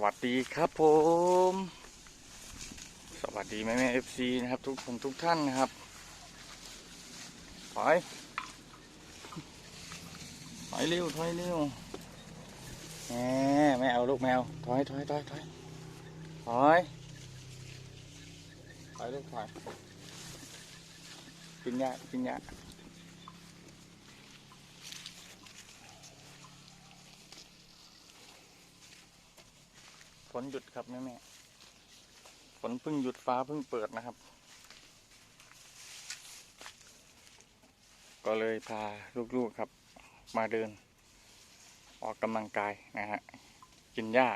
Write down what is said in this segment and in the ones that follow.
วัสดีครับผม สวัสดีแม่แม่เอฟซีนะครับ ทุกคนทุกท่านนะครับถอยถอยเร็วถอยเร็วแหมไม่เอาลูกแมวถอยถอยถอยถอยถอยถอยลูกถอยกินยากินยา ฝนหยุดครับแม่แม่ฝนเพิ่งหยุดฟ้าเพิ่งเปิดนะครับ ก็เลยพาลูกๆครับ มาเดิน ออกกำลังกายนะฮะกินหญ้า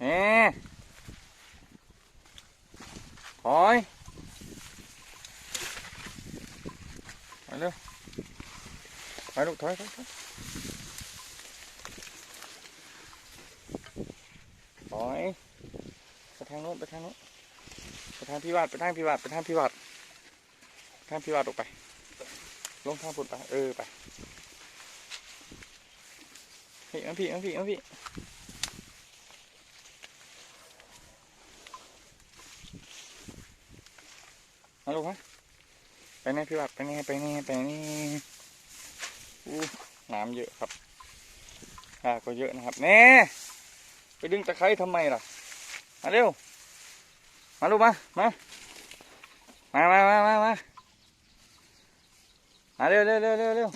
เอ๊ถอยไปเร็วไปลูกถอยถอยถอยถอยไปทางโน้นไปทางโน้นไปทางพิวาทไปทางพิวาทไปทางพิวาททางพิวาทออกไป ลงทางพุ่นไปเออไปพี่มาพี่มาพี่มาพี่ มาลูกมะไปแน่พี่วัดไปแน่ไปแน่ไปแน่อู้น้ำเยอะครับหาก็เยอะนะครับแน่ไปดึงตะไคร้ทำไมล่ะ มาเร็ว มาลูกมา มา มามามามามามาเร็วเร็วเร็วเร็ว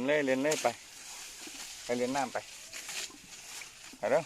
นเลยเล่นเลยไป ไปเล่นน้ำไปไปเร็ว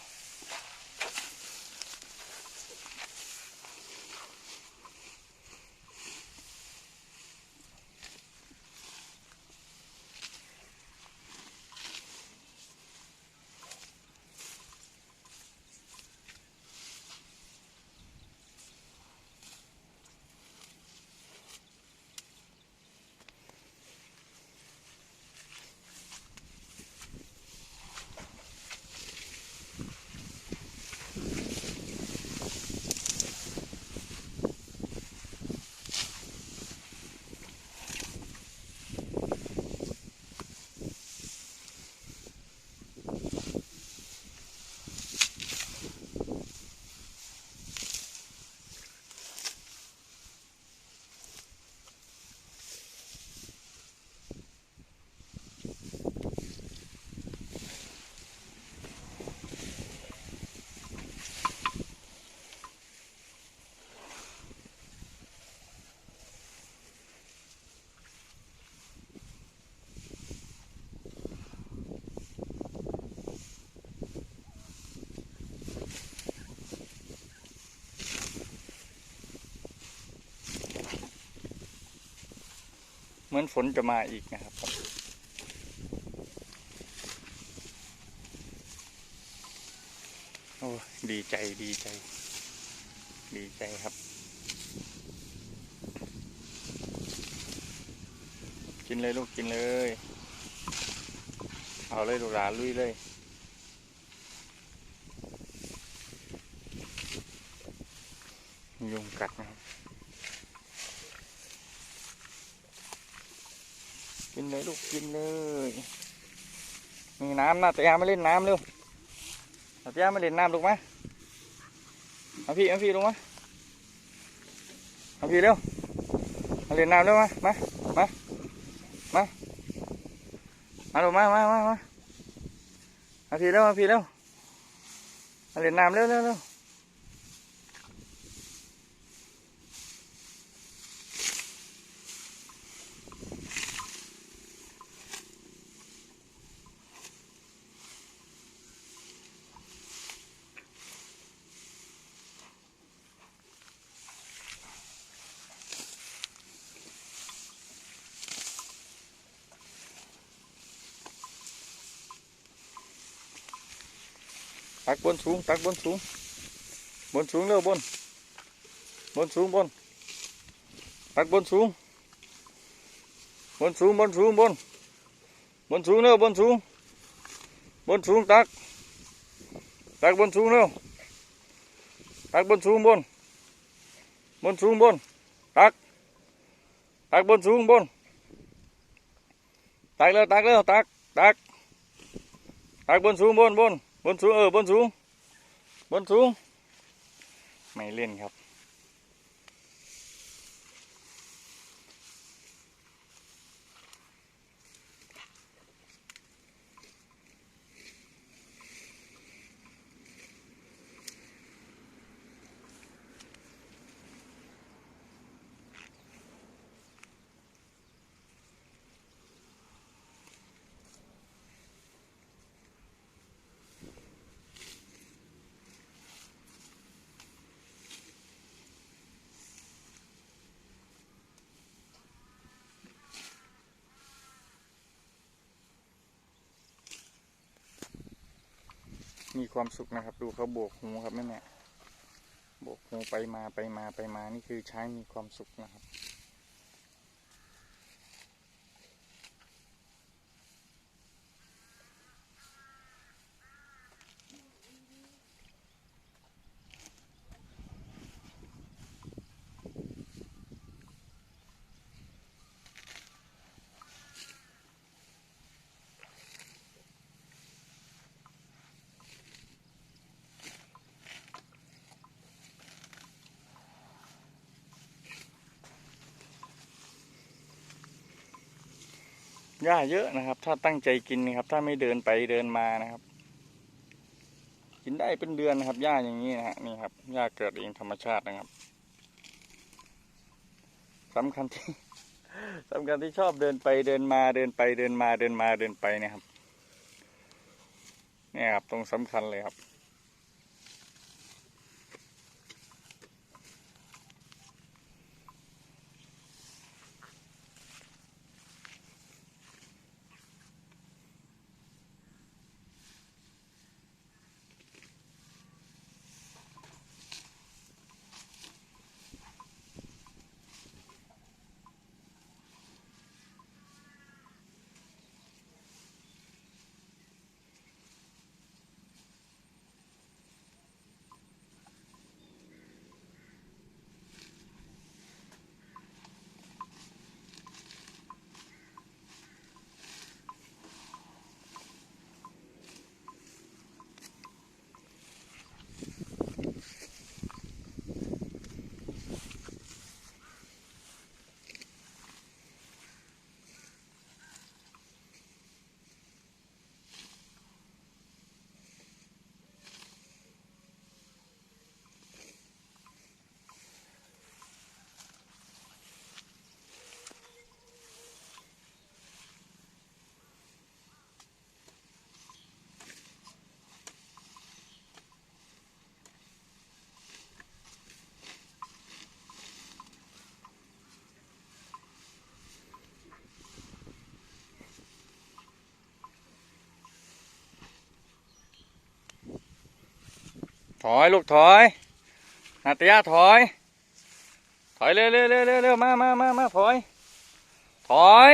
มือนฝนจะมาอีกนะครับ โอ้ดีใจดีใจ ดีใจครับ กินเลยลูกกินเลย เอาเลยลูกหลานลุยเลยยุงกัดนะครับ กินเลยลูกกินเลยมีน้ำนะแต่ยามาเล่นน้ำเร็วแต่ยามาเล่นน้ำลูกมาเอาพี่เอาพี่ลงมาเอาพี่เร็วมาเล่นน้ำเร็วมามามามามาลูกมามามามาเอาพี่เร็วเอาพี่เร็วมาเล่นน้ำเร็วเร็วเร็ว ตักบนสูงตักบนสูงบนสูงเร็วบนบนสูงบนตักบนสูงบนสูงบนสูงบนบนสูงเร็วบนสูงบนสูงตักตักบนสูงเร็วตักบนสูงบนบนสูงบนตักตักบนสูงบนตักเร็วตักเร็วตักตักตักบนสูงบนบน บนสูงเออบนสูงบนสูงไม่เล่นครับ มีความสุขนะครับ ดูเขาโบกหูครับแม่แม่โบกหูไปมาไปมาไปมานี่คือช้างมีความสุขนะครับ หญ้าเยอะนะครับ ถ้าตั้งใจกินนะครับ ถ้าไม่เดินไปเดินมานะครับ กินได้เป็นเดือนนะครับหญ้าอย่างนี้นะฮะนี่ครับหญ้าเกิดเองธรรมชาตินะครับสำคัญที่สำคัญที่ชอบเดินไปเดินมาเดินไปเดินมาเดินมาเดินไปเนะครับ เนี่ยครับตรงสำคัญเลยครับ ถอยลูกถอยนาตยาถอย ถอยเร็วเร็วเร็วเร็วมามามามาถอย ถอย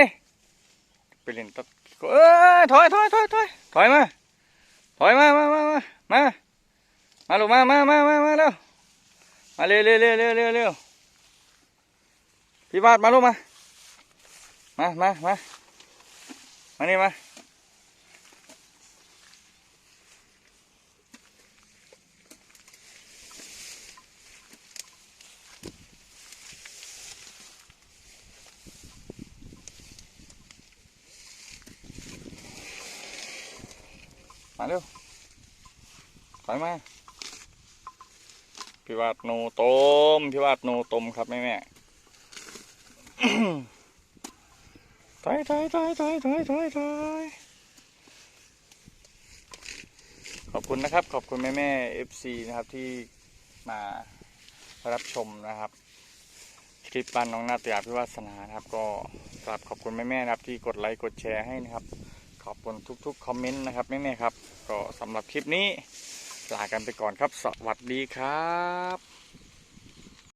ไปเล่นตัดเอ้ยถอยถอยถอยถอยถอยมาถอยมามามามามามาลูกมามามามามาเร็วมาเร็วเร็วเร็วเร็วเร็วเร็วพี่บาทมาลูกมามามามามานี่มา มาเร็วถอยมาพิวาทโนตมพิวาทโนตมครับแม่แม่ถอยถอยถอยถอยถอยถอยถอยขอบคุณนะครับ ขอบคุณแม่แม่เอฟซีนะครับที่มารับชมนะครับ คลิปบ้านน้องนาตยาพิวาสนานะครับ ก็กราบขอบคุณแม่แม่นะครับที่กดไลค์กดแชร์ให้นะครับ ขอบคุณทุกๆคอมเมนต์นะครับแม่ๆครับ ก็สำหรับคลิปนี้ลากันไปก่อนครับ สวัสดีครับ